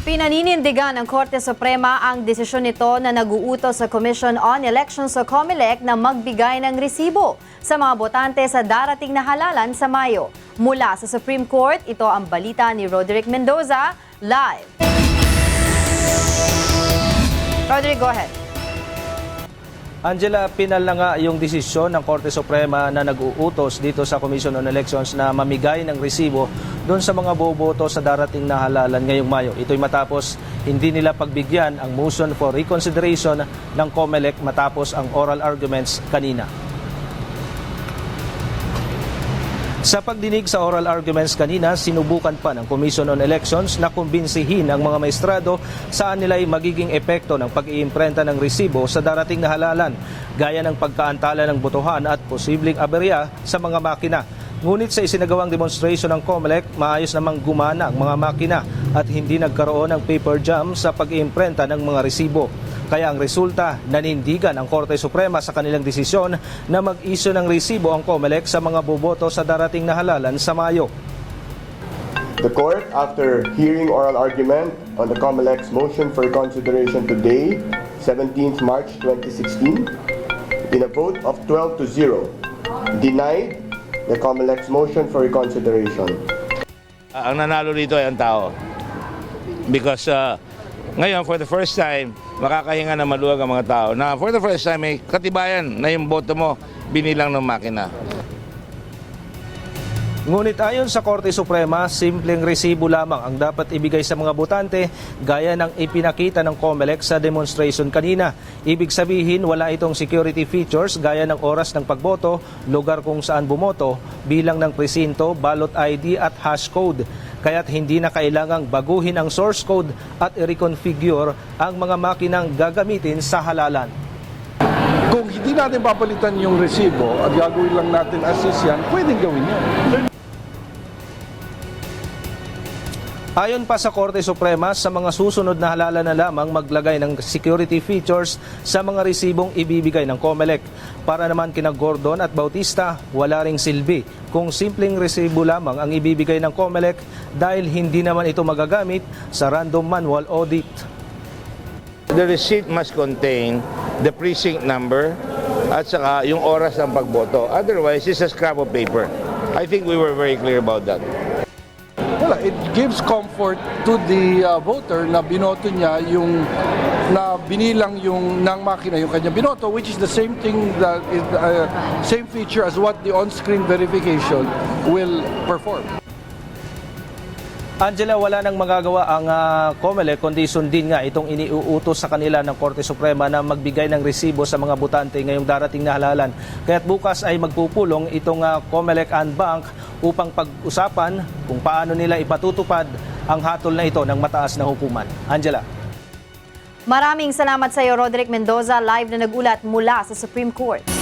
Pinaninindigan ng Korte Suprema ang desisyon nito na nag-uutos sa Commission on Elections o COMELEC na magbigay ng resibo sa mga botante sa darating na halalan sa Mayo. Mula sa Supreme Court, ito ang balita ni Roderick Mendoza, live. Roderick, go ahead. Angela, pinal na nga yung desisyon ng Korte Suprema na nag-uutos dito sa Commission on Elections na mamigay ng resibo doon sa mga boboto sa darating na halalan ngayong Mayo. Ito'y matapos hindi nila pagbigyan ang motion for reconsideration ng COMELEC matapos ang oral arguments kanina. Sa pagdinig sa oral arguments kanina, sinubukan pa ng Commission on Elections na kumbinsihin ang mga maestrado saan nila ay magiging epekto ng pag-iimprenta ng resibo sa darating na halalan, gaya ng pagkaantala ng botohan at posibleng aberya sa mga makina. Ngunit sa isinagawang demonstration ng COMELEC, maayos namang gumana ang mga makina at hindi nagkaroon ng paper jam sa pag-iimprenta ng mga resibo. Kaya ang resulta, nanindigan ang Korte Suprema sa kanilang desisyon na mag-issue ng resibo ang COMELEC sa mga boboto sa darating na halalan sa Mayo. The court, after hearing oral argument on the COMELEC's motion for consideration today, 17th March 2016, in a vote of 12 to 0, denied the COMELEC's motion for reconsideration. ang nanalo dito ay ang tao. Because uh, ngayon, for the first time, makakahinga na maluwag ang mga tao na for the first time may katibayan na yung boto mo binilang ng makina. Ngunit ayon sa Korte Suprema, simpleng resibo lamang ang dapat ibigay sa mga botante gaya ng ipinakita ng COMELEC sa demonstration kanina. Ibig sabihin, wala itong security features gaya ng oras ng pagboto, lugar kung saan bumoto, bilang ng presinto, ballot ID at hash code. Kaya't hindi na kailangang baguhin ang source code at i-reconfigure ang mga makinang gagamitin sa halalan. Kung hindi natin papalitan yung resibo at gagawin lang natin assist yan, pwedeng gawin yan. Ayon pa sa Korte Suprema, sa mga susunod na halalan na lamang maglagay ng security features sa mga resibong ibibigay ng COMELEC. Para naman kina Gordon at Bautista, wala ring silbi kung simpleng resibo lamang ang ibibigay ng COMELEC dahil hindi naman ito magagamit sa random manual audit. The receipt must contain the precinct number at saka yung oras ng pagboto. Otherwise, it's a scrap of paper. I think we were very clear about that. Wala, it gives comfort to the uh, voter na binoto niya yung na binilang yung ng makina yung kanya binoto which is the same thing that is uh, same feature as what the on-screen verification will perform. Angela, wala nang magagawa ang uh, COMELEC kundi sundin nga itong iniuutos sa kanila ng Korte Suprema na magbigay ng resibo sa mga butante ngayong darating na halalan. Kaya't bukas ay magpupulong itong uh, COMELEC and Bank upang pag-usapan kung paano nila ipatutupad ang hatol na ito ng mataas na hukuman. Angela. Maraming salamat sa iyo, Roderick Mendoza, live na nagulat mula sa Supreme Court.